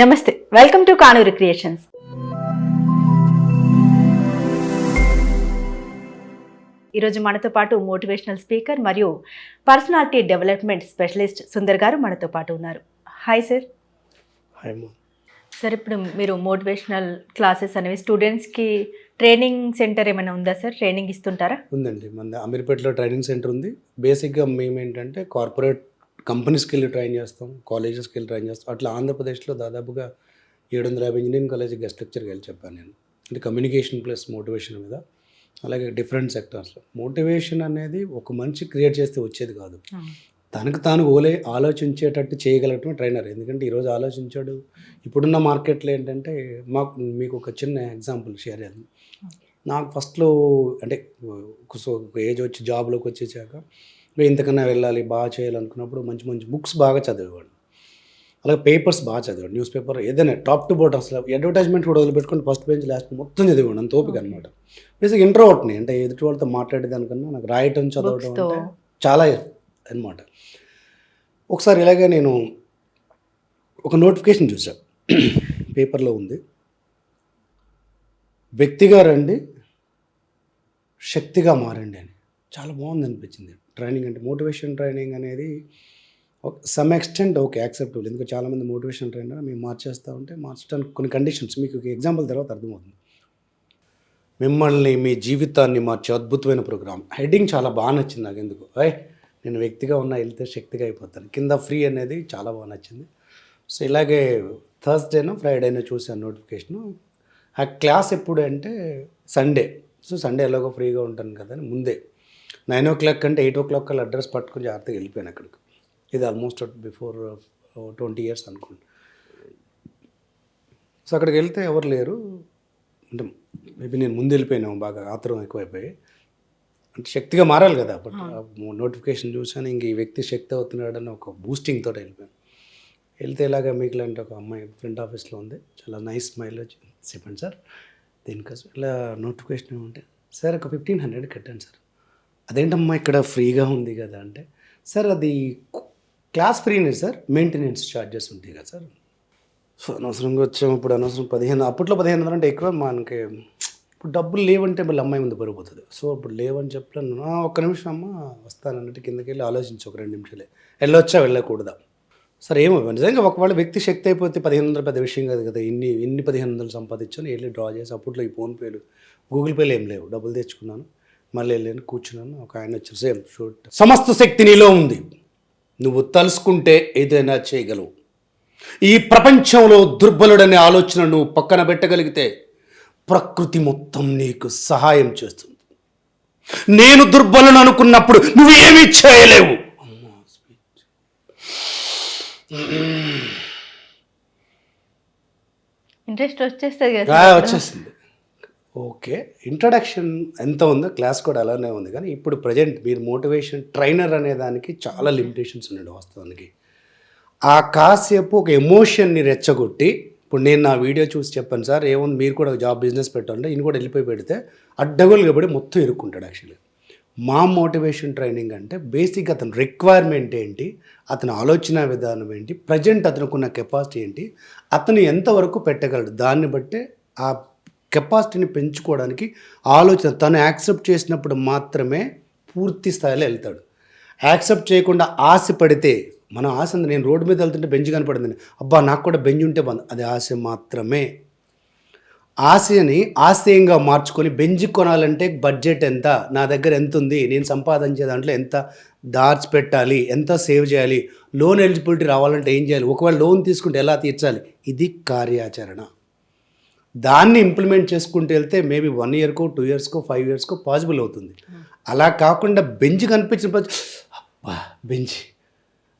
నమస్తే welcome to Kanuru creations. ఈరోజు మనతో పాటు మోటివేషనల్ స్పీకర్ మరియు పర్సనాలిటీ డెవలప్మెంట్ స్పెషలిస్ట్ సుందర్ గారు మనతో పాటు ఉన్నారు. Hi sir. సార్ ఇప్పుడు మీరు మోటివేషనల్ క్లాసెస్ అనేవి స్టూడెంట్స్కి ట్రైనింగ్ సెంటర్ ఏమైనా ఉందా సార్? ట్రైనింగ్ ఇస్తుంటారా? ఉందండి. మన అమీర్పేటలో ట్రైనింగ్ సెంటర్ ఉంది. బేసిక్గా మేము ఏంటంటే కార్పొరేట్ కంపెనీస్కి వెళ్ళి ట్రైన్ చేస్తాం కాలేజెస్కి వెళ్ళి ట్రైన్ చేస్తాం. అట్లా ఆంధ్రప్రదేశ్లో దాదాపుగా ఏడు వందల యాభై ఇంజనీరింగ్ కాలేజ్ గెస్ట్ లెక్చర్కి వెళ్ళి చెప్పాను నేను. అంటే కమ్యూనికేషన్ ప్లస్ మోటివేషన్ మీద అలాగే డిఫరెంట్ సెక్టార్స్లో. మోటివేషన్ అనేది ఒక మనిషి క్రియేట్ చేస్తే వచ్చేది కాదు. తనకు తాను ఓలే ఆలోచించేటట్టు చేయగలగటం ట్రైనర్. ఎందుకంటే ఈరోజు ఆలోచించాడు. ఇప్పుడున్న మార్కెట్లో ఏంటంటే మాకు మీకు ఒక చిన్న ఎగ్జాంపుల్ షేర్ చేద్దాం. నాకు ఫస్ట్లో అంటే ఏజ్ వచ్చి జాబ్లోకి వచ్చేసాక "నేను ఇంతకన్నా వెళ్ళాలి బాగా చేయాలనుకున్నప్పుడు మంచి మంచి బుక్స్ బాగా చదివేవాడు అలాగే పేపర్స్ బాగా చదివాడు న్యూస్ పేపర్ ఏదైనా టాప్ టు బోట్ అసలు అడ్వర్టైజ్మెంట్ కూడా వదిలిపెట్టుకుని ఫస్ట్ బెంచ్ లాస్ట్ మొత్తం చదివాడు అంత ఓపిక అనమాట బేసిక్ ఇంట్రోవర్ట్ని అంటే ఎదుటి వాళ్ళతో మాట్లాడేదానికన్నా నాకు రాయటం తో. అంటే చాలా అనమాట ఒకసారి ఇలాగే నేను ఒక నోటిఫికేషన్ చూసా పేపర్లో ఉంది. వ్యక్తిగా రండి శక్తిగా మారండి అని. చాలా బాగుంది అనిపించింది ట్రైనింగ్ అంటే మోటివేషన్ ట్రైనింగ్ అనేది సమ్ ఎక్స్టెంట్ ఓకే యాక్సెప్టబుల్. ఎందుకంటే చాలామంది మోటివేషన్ ట్రైనర్ మేము మార్చేస్తూ ఉంటే మార్చడానికి కొన్ని కండిషన్స్ మీకు ఎగ్జాంపుల్ తర్వాత అర్థమవుతుంది. మిమ్మల్ని మీ జీవితాన్ని మార్చే అద్భుతమైన ప్రోగ్రామ్. హెడ్డింగ్ చాలా బాగా నచ్చింది నాకు ఎందుకు? అయ్ నేను వ్యక్తిగా ఉన్న వెళ్తే శక్తిగా అయిపోతాను. కింద ఫ్రీ అనేది చాలా బాగా నచ్చింది. సో ఇలాగే థర్స్డేనో ఫ్రైడేనో చూసాను నోటిఫికేషను. ఆ క్లాస్ ఎప్పుడు అంటే సండే. సో సండే ఎలాగో ఫ్రీగా ఉంటాను కదా అని ముందే. నైన్ ఓ క్లాక్ అంటే ఎయిట్ ఓ క్లాక్ కల్లా అడ్రస్ పట్టుకొని జాగ్రత్తగా వెళ్ళిపోయాను అక్కడికి. ఇది ఆల్మోస్ట్ బిఫోర్ ట్వంటీ ఇయర్స్ అనుకోండి. సో అక్కడికి వెళ్తే ఎవరు లేరు. అంటే మేబీ నేను ముందు వెళ్ళిపోయినాము బాగా ఆత్రం ఎక్కువైపోయి. అంటే శక్తిగా మారాలి కదా అప్పుడు నోటిఫికేషన్ చూసాను ఇంక ఈ వ్యక్తి శక్తి అవుతున్నాడని ఒక బూస్టింగ్ తోటి వెళ్ళిపోయాను. వెళ్తే ఇలాగ మీకు లాంటి ఒక అమ్మాయి ఫ్రంట్ ఆఫీస్లో ఉంది. చాలా నైస్ స్మైల్ వచ్చి చెప్పండి సార్. దీనికోసం? ఇలా నోటిఫికేషన్ ఏమంటే సార్ ఒక ఫిఫ్టీన్ హండ్రెడ్ కట్టండి సార్. అదేంటమ్మా ఇక్కడ ఫ్రీగా ఉంది కదా అంటే సార్ అది క్లాస్ ఫ్రీనే సార్ మెయింటెనెన్స్ ఛార్జెస్ ఉంటాయి కదా సార్. సో అనవసరంగా వచ్చాము ఇప్పుడు అనవసరం పదిహేను అప్పట్లో పదిహేను వందలు అంటే ఎక్కువ మనకి ఇప్పుడు డబ్బులు లేవంటే మళ్ళీ అమ్మాయి ముందు పడిపోతుంది సో అప్పుడు లేవని చెప్పాను ఒక్క నిమిషం అమ్మ వస్తాను అన్నట్టు కిందకి వెళ్ళి ఆలోచించి ఒక రెండు నిమిషాలే. వెళ్ళొచ్చా వెళ్ళకూడదా? సరే ఏమో నిజంగా ఒకవేళ వ్యక్తి శక్తి అయిపోతే పదిహేను వందలు పెద్ద విషయం కాదు కదా ఇన్ని ఇన్ని పదిహేను వందలు సంపాదించాను వెళ్ళి డ్రా చేసి అప్పట్లో ఈ ఫోన్పేలు గూగుల్ పేలు ఏం లేవు డబ్బులు తెచ్చుకున్నాను. మళ్ళీ వెళ్ళాను కూర్చున్నాను. ఒక ఆయన వచ్చారు సేమ్ షూట్ సమస్త శక్తి నీలో ఉంది. నువ్వు తలుసుకుంటే ఏదైనా చేయగలవు. ఈ ప్రపంచంలో దుర్బలుడనే ఆలోచన నువ్వు పక్కన పెట్టగలిగితే ప్రకృతి మొత్తం నీకు సహాయం చేస్తుంది. నేను దుర్బలను అనుకున్నప్పుడు నువ్వు ఏమీ చేయలేవు. ఇంట్రెస్ట్ వచ్చేస్తుంది కదా వచ్చేసింది ఓకే. ఇంట్రడక్షన్ ఎంత ఉందో క్లాస్ కూడా అలానే ఉంది. కానీ ఇప్పుడు ప్రజెంట్ మీరు మోటివేషన్ ట్రైనర్ అనే దానికి చాలా లిమిటేషన్స్ ఉన్నాడు వాస్తవానికి ఆ కాసేపు ఒక ఎమోషన్ని రెచ్చగొట్టి ఇప్పుడు నేను నా వీడియో చూసి చెప్పాను సార్ ఏముంది మీరు కూడా జాబ్ బిజినెస్ పెట్టండి ఈయన కూడా వెళ్ళిపోయి పెడితే అడ్డగోలుగా పడి మొత్తం ఇరుక్కుంటాడు యాక్చువల్లీ. మా మోటివేషన్ ట్రైనింగ్ అంటే బేసిక్ అతని రిక్వైర్మెంట్ ఏంటి అతని ఆలోచన విధానం ఏంటి ప్రజెంట్ అతనుకున్న కెపాసిటీ ఏంటి అతను ఎంతవరకు పెట్టగలడు దాన్ని బట్టే ఆ కెపాసిటీని పెంచుకోవడానికి ఆలోచన తను యాక్సెప్ట్ చేసినప్పుడు మాత్రమే పూర్తి స్థాయిలో వెళ్తాడు. యాక్సెప్ట్ చేయకుండా ఆశ పడితే మన ఆశ ఉంది. నేను రోడ్డు మీద వెళ్తుంటే బెంజ్ కనపడింది అబ్బా నాకు కూడా బెంజ్ ఉంటే బాగుంది అది ఆశ మాత్రమే. ఆశని ఆశయంగా మార్చుకొని బెంజ్ కొనాలంటే బడ్జెట్ ఎంత నా దగ్గర ఎంత ఉంది నేను సంపాదించే దాంట్లో ఎంత దాచి పెట్టాలి ఎంత సేవ్ చేయాలి లోన్ ఎలిజిబిలిటీ రావాలంటే ఏం చేయాలి ఒకవేళ లోన్ తీసుకుంటే ఎలా తీర్చాలి ఇది కార్యాచరణ. దాన్ని ఇంప్లిమెంట్ చేసుకుంటూ వెళ్తే మేబీ వన్ ఇయర్కో టూ ఇయర్స్కో ఫైవ్ ఇయర్స్కో పాసిబుల్ అవుతుంది. అలా కాకుండా బెంచ్ కనిపించిన అబ్బా బెంచ్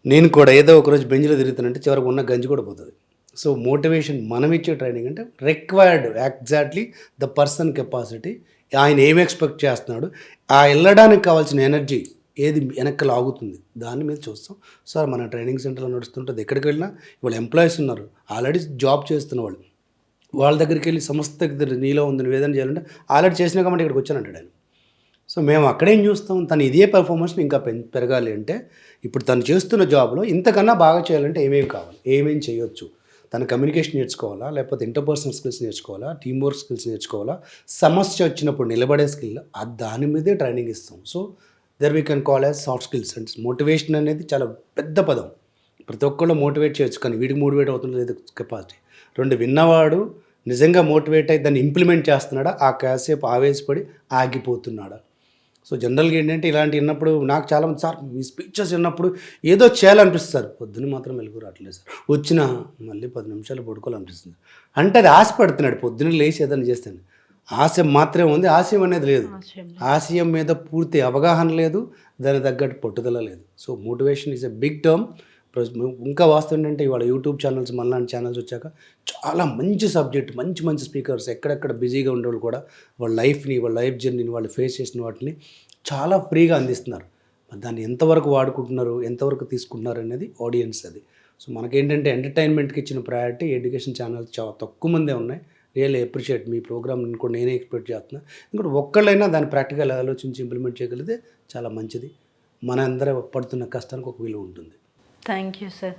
నేను కూడా ఏదో ఒకరోజు బెంచ్లో తిరుగుతానంటే చివరికి ఉన్న గంజి కూడా పోతుంది. సో మోటివేషన్ మనం ఇచ్చే ట్రైనింగ్ అంటే required exactly the person capacity ఆయన ఏం ఎక్స్పెక్ట్ చేస్తున్నాడు ఆ వెళ్ళడానికి కావాల్సిన ఎనర్జీ ఏది వెనక్కి లాగుతుంది దాన్ని మీద చూస్తాం. సార్ మన ట్రైనింగ్ సెంటర్లో నడుస్తుంటుంది. ఎక్కడికి వెళ్ళినా ఇవాళ ఎంప్లాయీస్ ఉన్నారు. ఆల్రెడీ జాబ్ చేస్తున్న వాళ్ళు. వాళ్ళ దగ్గరికి వెళ్ళి సంస్థ దగ్గర నీలో ఉంది నివేదన చేయాలంటే ఆల్రెడీ చేసినా కాబట్టి ఇక్కడికి వచ్చానంటాడు ఆయన. సో మేము అక్కడేం చూస్తాం? తను ఇదే పెర్ఫార్మెన్స్ ఇంకా పెం పెరగాలి అంటే ఇప్పుడు తను చేస్తున్న జాబ్లో ఇంతకన్నా బాగా చేయాలంటే ఏమేమి కావాలి? ఏమేమి చేయొచ్చు? తన కమ్యూనికేషన్ నేర్చుకోవాలా? లేకపోతే ఇంటర్పర్సనల్ స్కిల్స్ నేర్చుకోవాలా? టీమ్ వర్క్ స్కిల్స్ నేర్చుకోవాలా? సమస్య వచ్చినప్పుడు నిలబడే స్కిల్ అది దాని మీదే ట్రైనింగ్ ఇస్తాం. So there we can call as soft skills and motivation అనేది చాలా పెద్ద పదం. ప్రతి ఒక్కళ్ళు మోటివేట్ చేయొచ్చు కానీ వీడికి మోటివేట్ అవుతుంది లేదు కెపాసిటీ రెండు విన్నవాడు నిజంగా మోటివేట్ అయ్యి దాన్ని ఇంప్లిమెంట్ చేస్తున్నాడా? ఆ కాసేపు ఆవేశపడి ఆగిపోతున్నాడా. సో జనరల్గా ఏంటంటే ఇలాంటి విన్నప్పుడు నాకు చాలా మంది సార్ మీ స్పీచెస్ విన్నప్పుడు ఏదో చేయాలనిపిస్తుంది సార్ పొద్దున్న మాత్రం మెలుగు రావట్లేదు సార్. వచ్చిన మళ్ళీ పది నిమిషాలు పడుకోవాలనిపిస్తుంది. అంటే అది ఆశ పడుతున్నాడు. పొద్దున్న లేచి ఏదైనా చేస్తాను ఆశ మాత్రమే ఉంది. ఆశయం అనేది లేదు. ఆశయం మీద పూర్తి అవగాహన లేదు. దాని తగ్గట్టు పట్టుదల లేదు. So motivation is a big term ఇంకా వాస్తవం ఏంటంటే ఇవాళ యూట్యూబ్ ఛానల్స్ మళ్ళాంటి ఛానల్స్ వచ్చాక చాలా మంచి సబ్జెక్ట్ మంచి మంచి స్పీకర్స్ ఎక్కడెక్కడ బిజీగా ఉండేవాళ్ళు కూడా వాళ్ళ లైఫ్ని వాళ్ళ లైఫ్ జర్నీని వాళ్ళు ఫేస్ చేసిన వాటిని చాలా ఫ్రీగా అందిస్తున్నారు. దాన్ని ఎంతవరకు వాడుకుంటున్నారు ఎంతవరకు తీసుకుంటున్నారు అనేది ఆడియన్స్ అది. సో మనకేంటంటే ఎంటర్టైన్మెంట్కి ఇచ్చిన ప్రయారిటీ ఎడ్యుకేషన్ ఛానల్స్ చాలా తక్కువ మందే ఉన్నాయి. రియల్లీ అప్రిషియేట్ మీ ప్రోగ్రామ్ కూడా నేనే ఎక్స్పెక్ట్ చేస్తున్నా. ఇంకోటి ఒక్కళ్ళైనా దాన్ని ప్రాక్టికల్ ఆలోచించి ఇంప్లిమెంట్ చేయగలిగితే చాలా మంచిది. మన అందరూ పడుతున్న కష్టానికి ఒక విలువ ఉంటుంది. Thank you, sir.